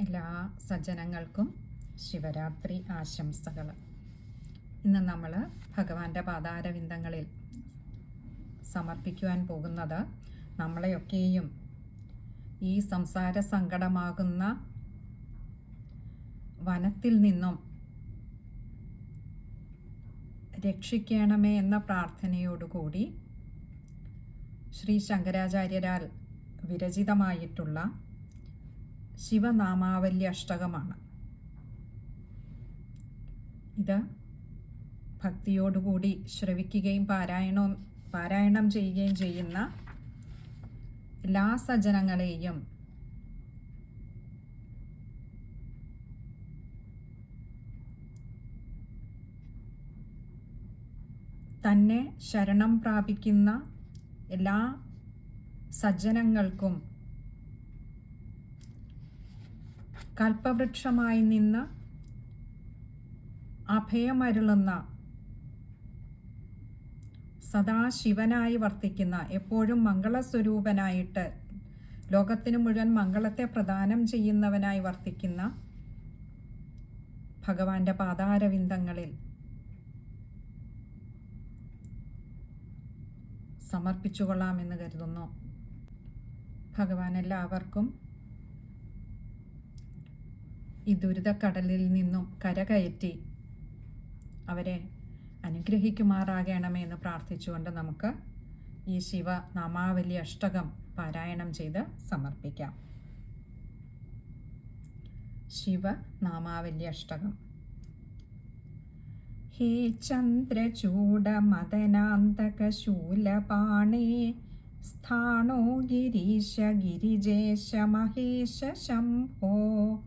എല്ലാ സജ്ജനങ്ങൾക്കും ശിവരാത്രി ആശംസകൾ. ഇന്ന് നമ്മൾ ഭഗവാന്റെ പാതാരവിന്ദങ്ങളിൽ സമർപ്പിക്കുവാൻ പോകുന്നത് നമ്മളെയൊക്കെയും ഈ സംസാര സങ്കടമാകുന്ന വനത്തിൽ നിന്നും രക്ഷിക്കണമേ എന്ന പ്രാർത്ഥനയോടുകൂടി ശ്രീ ശങ്കരാചാര്യരാൽ വിരചിതമായിട്ടുള്ള ശിവനാമാവല്യ അഷ്ടകമാണ്. ഇത് ഭക്തിയോടുകൂടി ശ്രവിക്കുകയും പാരായണവും പാരായണം ചെയ്യുകയും ചെയ്യുന്ന എല്ലാ സജ്ജനങ്ങളെയും തന്നെ ശരണം പ്രാപിക്കുന്ന എല്ലാ സജ്ജനങ്ങൾക്കും കൽപ്പവൃക്ഷമായി നിന്ന് അഭയമരുളുന്ന സദാശിവനായി വർത്തിക്കുന്ന എപ്പോഴും മംഗളസ്വരൂപനായിട്ട് ലോകത്തിന് മുഴുവൻ മംഗളത്തെ പ്രദാനം ചെയ്യുന്നവനായി വർത്തിക്കുന്ന ഭഗവാന്റെ പാതാരവിന്ദങ്ങളിൽ സമർപ്പിച്ചുകൊള്ളാമെന്ന് കരുതുന്നു. ഭഗവാൻ എല്ലാവർക്കും ഈ ദുരിതക്കടലിൽ നിന്നും കരകയറ്റി അവരെ അനുഗ്രഹിക്കുമാറാകണമേ എന്ന് പ്രാർത്ഥിച്ചുകൊണ്ട് നമുക്ക് ഈ ശിവ നാമാവലി അഷ്ടകം പാരായണം ചെയ്ത് സമർപ്പിക്കാം. ശിവ നാമാവലി അഷ്ടകം. ഹേ ചന്ദ്രചൂഡമദനാന്തകശൂലപാണേ സ്ഥാണോ ഗിരീശ ഗിരിജേശ മഹേശ ശംഭോ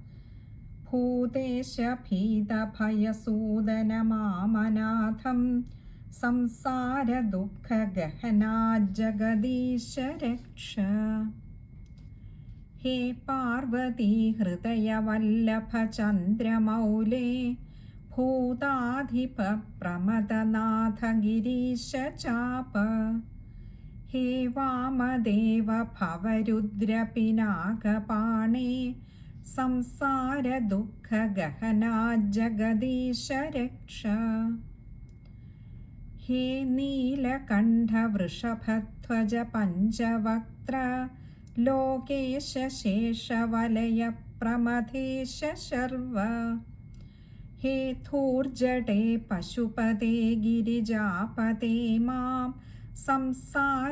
ഭൂതേശഭീതഭയസൂദനമാമനാഥം സംസാരദുഃഖഗഹനാ ജഗദീശ രക്ഷ ഹേ പാർവതി ഹൃദയവല്ലഭചന്ദ്രമൗലേ ഭൂതാധിപ പ്രമദനാഥ ഗിരീശ സംസാരദുഃഖഗഹനാ ജഗദീശ രക്ഷ ഹേ നീലകണ്ഠവൃഷഭധ്വജ പഞ്ചവക്ത്ര ലോകേശ ശേഷവലയ പ്രമഥേശ ശർവ ഹേ ധൂർജടേ പശുപതേ ഗിരിജാപതേ മാം സംസാരദുഃഖഗഹനാ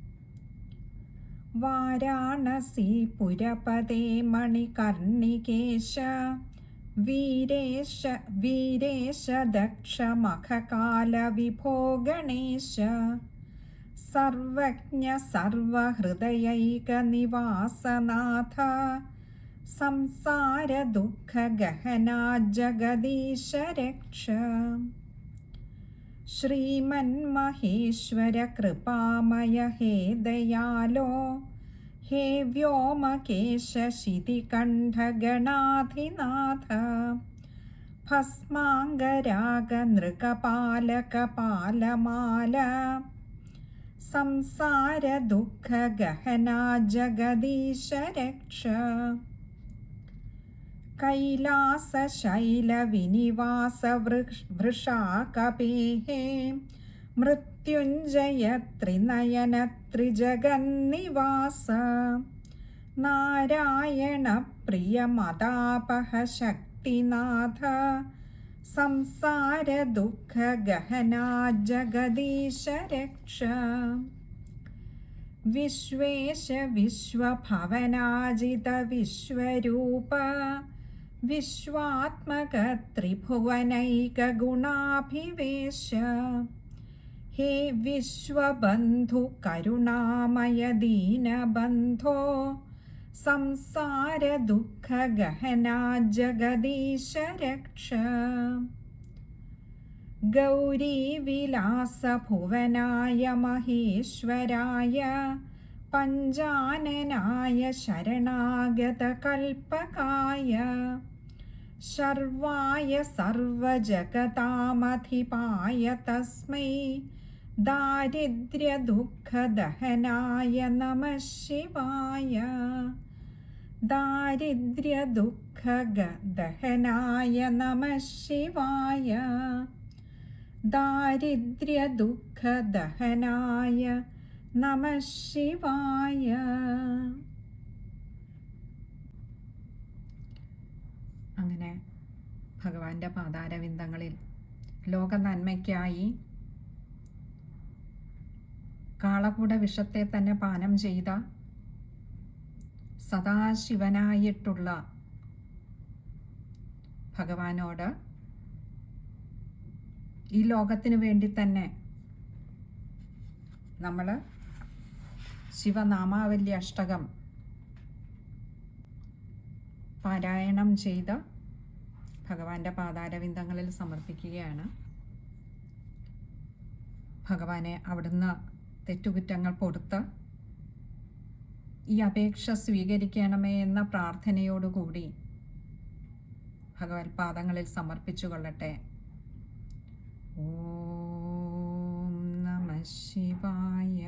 നന്ദികേശ പുരപതേ മണികർണികേശ. വീരേശ വീരേശ ദക്ഷമഖകാല വിഭോ ഗണേശ സർവജ്ഞ സർവഹൃദയൈക നിവാസനാഥ സംസാരദുഃഖഗഹനാ ജഗദീശ രക്ഷ ദയാലോ ഹേ വ്യോമകേശ ശിതികണ്ഠഗണാധിനാഥ ഭസ്മാംഗരാഗ നൃഗപാലകപാലമാല സംസാരദുഃഖഗഹനാ ജഗദീശ രക്ഷ कैलासशैलविनिवासवृषाकपेः मृत्युञ्जयत्रिनयनत्रिजगन्निवास नारायणप्रियमदापः शक्तिनाथ संसारदुःखगहना जगदीश रक्ष विश्वेश विश्वभवनाजितविश्वरूप विश्वात्मकत्रिभुवनैकगुणाभिवेश। हे विश्वबन्धुकरुणामयदीनबन्धो संसारदुःखगहना जगदीशरक्ष गौरीविलासभुवनाय महेश्वराय पञ्जाननाय शरणागतकल्पकाय। शर्वाय सर्वजगतामधिपाय तस्मै दारिद्र्यदुःखदहनाय नमः शिवाय। दारिद्र्यदुःखदहनाय नमः शिवाय। दारिद्र्यदुःखदहनाय नमः शिवाय। അങ്ങനെ ഭഗവാന്റെ പാതാരവിന്ദങ്ങളിൽ ലോക നന്മയ്ക്കായി കാളകൂട വിഷത്തെ തന്നെ പാനം ചെയ്ത സദാശിവനായിട്ടുള്ള ഭഗവാനോട് ഈ ലോകത്തിന് വേണ്ടി തന്നെ നമ്മൾ ശിവനാമാവല്യ അഷ്ടകം പാരായണം ചെയ്ത് ഭഗവാന്റെ പാതാരവിന്ദങ്ങളിൽ സമർപ്പിക്കുകയാണ്. ഭഗവാനെ അവിടുന്ന് തെറ്റുകുറ്റങ്ങൾ പൊടുത്ത് ഈ അപേക്ഷ സ്വീകരിക്കണമേ എന്ന പ്രാർത്ഥനയോടുകൂടി ഭഗവത് പാദങ്ങളിൽ സമർപ്പിച്ചു കൊള്ളട്ടെ ഓം നമ ശിവായ